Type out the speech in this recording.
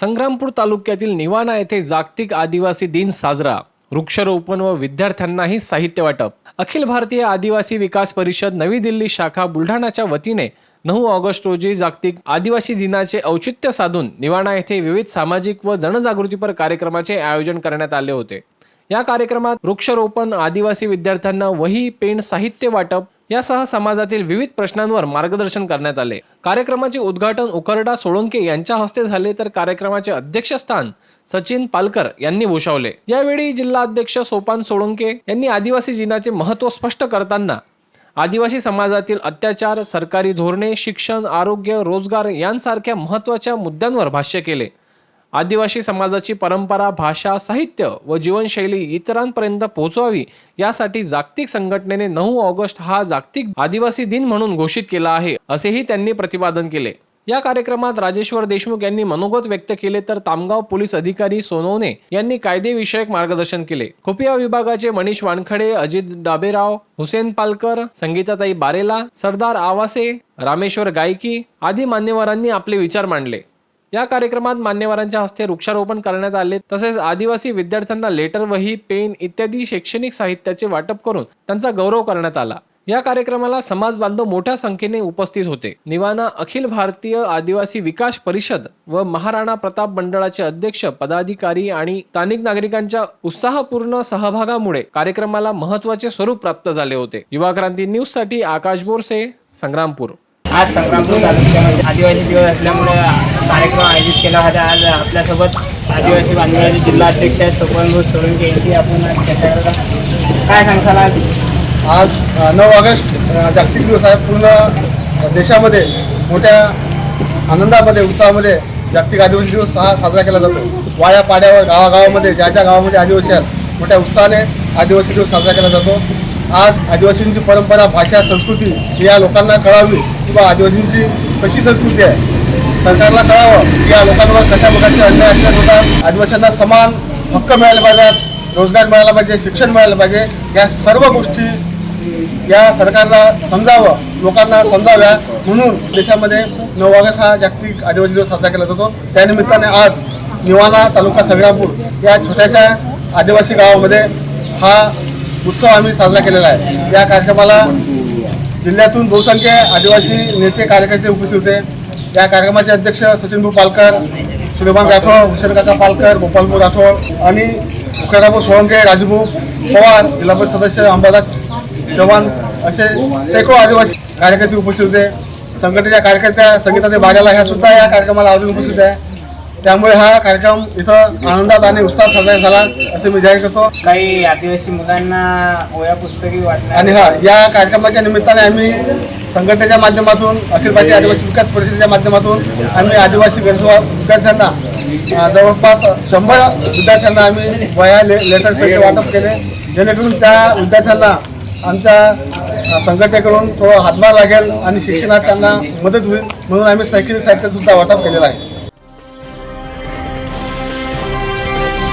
संग्रामपूर तालुक्यातील निवाणा येथे जागतिक आदिवासी दिन साजरा. वृक्षारोपण व विद्यार्थ्यांनाही साहित्य वाटप. अखिल भारतीय आदिवासी विकास परिषद नवी दिल्ली शाखा बुलढाणाच्या वतीने नऊ ऑगस्ट रोजी जागतिक आदिवासी दिनाचे औचित्य साधून निवाणा येथे विविध सामाजिक व जनजागृतीपर कार्यक्रमाचे आयोजन करण्यात आले होते. या कार्यक्रमात वृक्षारोपण आदिवासी विद्यार्थ्यांना वही पेन साहित्य वाटप यासह समाजातील विविध प्रश्नांवर मार्गदर्शन करण्यात आले. कार्यक्रमाचे उद्घाटन उकरडा सोळंके यांच्या हस्ते झाले तर कार्यक्रमाचे अध्यक्षस्थान सचिन पालकर यांनी भूषवले. यावेळी जिल्हा अध्यक्ष सोपान सोळंके यांनी आदिवासी दिनाचे महत्त्व स्पष्ट करताना आदिवासी समाजातील अत्याचार सरकारी धोरणे शिक्षण आरोग्य रोजगार यांसारख्या महत्त्वाच्या मुद्द्यांवर भाष्य केले. आदिवासी समाजाची परंपरा भाषा साहित्य व जीवनशैली इतरांपर्यंत पोहोचवावी यासाठी जागतिक संघटनेने नऊ ऑगस्ट हा जागतिक आदिवासी दिन म्हणून घोषित केला आहे असेही त्यांनी प्रतिपादन केले. या कार्यक्रमात राजेश्वर देशमुख यांनी मनोगत व्यक्त केले तर तामगाव पोलीस अधिकारी सोनवणे यांनी कायदेविषयक मार्गदर्शन केले. खुफिया विभागाचे मनीष वानखडे अजित डाबेराव हुसेन पालकर संगीताताई बारेला सरदार आवासे रामेश्वर गायकी आदी मान्यवरांनी आपले विचार मांडले. या कार्यक्रमात मान्यवरांच्या हस्ते वृक्षारोपण करण्यात आले. तसेच आदिवासी विद्यार्थ्यांना लेटर वही पेन इत्यादी शैक्षणिक साहित्याचे वाटप करून त्यांचा गौरव करण्यात आला. या कार्यक्रमाला समाज बांधव मोठ्या संख्येने उपस्थित होते. निवाना अखिल भारतीय आदिवासी विकास परिषद व महाराणा प्रताप मंडळाचे अध्यक्ष पदाधिकारी आणि स्थानिक नागरिकांच्या उत्साहपूर्ण सहभागामुळे कार्यक्रमाला महत्त्वाचे स्वरूप प्राप्त झाले होते. युवा क्रांती न्यूजसाठी आकाश बोरसे संग्रामपूर. आज संग्रामपूर तालुक्यामध्ये आदिवासी दिवस असल्यामुळे कार्यक्रम आयोजित केला होता. आज आपल्यासोबत आदिवासी बांधवाचे जिल्हा अध्यक्ष सोपनभूत सोळंके यांची आपण आज चर्चा करत काय सांगताल आज? आज नऊ ऑगस्ट जागतिक दिवस आहे. पूर्ण देशामध्ये मोठ्या आनंदामध्ये उत्साहामध्ये जागतिक आदिवासी दिवस हा साजरा केला जातो. वाड्या पाड्यावर गावागावामध्ये ज्या ज्या गावामध्ये आदिवासी आहेत मोठ्या उत्साहाने आदिवासी दिवस साजरा केला जातो. आज आदिवासींची परंपरा भाषा संस्कृती ही या लोकांना कळावी. किंवा आदिवासींची कशी संस्कृती आहे? सरकारला कळावं की या लोकांवर कशा प्रकारचे अन्याय अत्याचार होतात? आदिवासींना समान हक्क मिळाले पाहिजेत रोजगार मिळाला पाहिजे शिक्षण मिळालं पाहिजे या सर्व गोष्टी या सरकारला समजावं लोकांना समजाव्या म्हणून देशामध्ये नऊ ऑगस्ट हा जागतिक आदिवासी दिवस साजरा केला जातो. त्यानिमित्ताने आज निवाणा तालुका संग्रामपूर या छोट्याशा आदिवासी गावामध्ये हा उत्सव आम्ही साजरा केलेला आहे. या कार्यक्रमाला जिल्ह्यातून बहुसंख्य आदिवासी नेते कार्यकर्ते उपस्थित होते. या कार्यक्रमाचे अध्यक्ष सचिनभाऊ पालकर सुलेमान राठोड हुसेन पालकर गोपालभाऊ राठोड आणि उकडाभाऊ सोळंके राजूभाऊ पवार जिल्हा परिषद सदस्य अंबादास चव्हाण असे शेकडो आदिवासी कार्यकर्ते उपस्थित होते. संघटनेच्या कार्यकर्त्या संगीताचे बाजाला ह्या सुद्धा या कार्यक्रमाला आवडून उपस्थित आहे. त्यामुळे हा कार्यक्रम इथं आनंदात आणि उत्साहात साजरा झाला असे मी जाहीर करतो. काही आदिवासी मुलांना ओया पुस्तकी वाटणार आणि हा या कार्यक्रमाच्या निमित्ताने आम्ही संघटनेच्या माध्यमातून अखिल भारतीय आदिवासी विकास परिषदेच्या माध्यमातून आम्ही आदिवासी गरजू विद्यार्थ्यांना जवळपास शंभर विद्यार्थ्यांना आम्ही वया ले लेटर पैसे वाटप केले. जेणेकरून त्या विद्यार्थ्यांना आमच्या संघटनेकडून थोडं हातभार लागेल आणि शिक्षणात त्यांना मदत होईल म्हणून आम्ही शैक्षणिक साहित्य सुद्धा वाटप केलेलं आहे.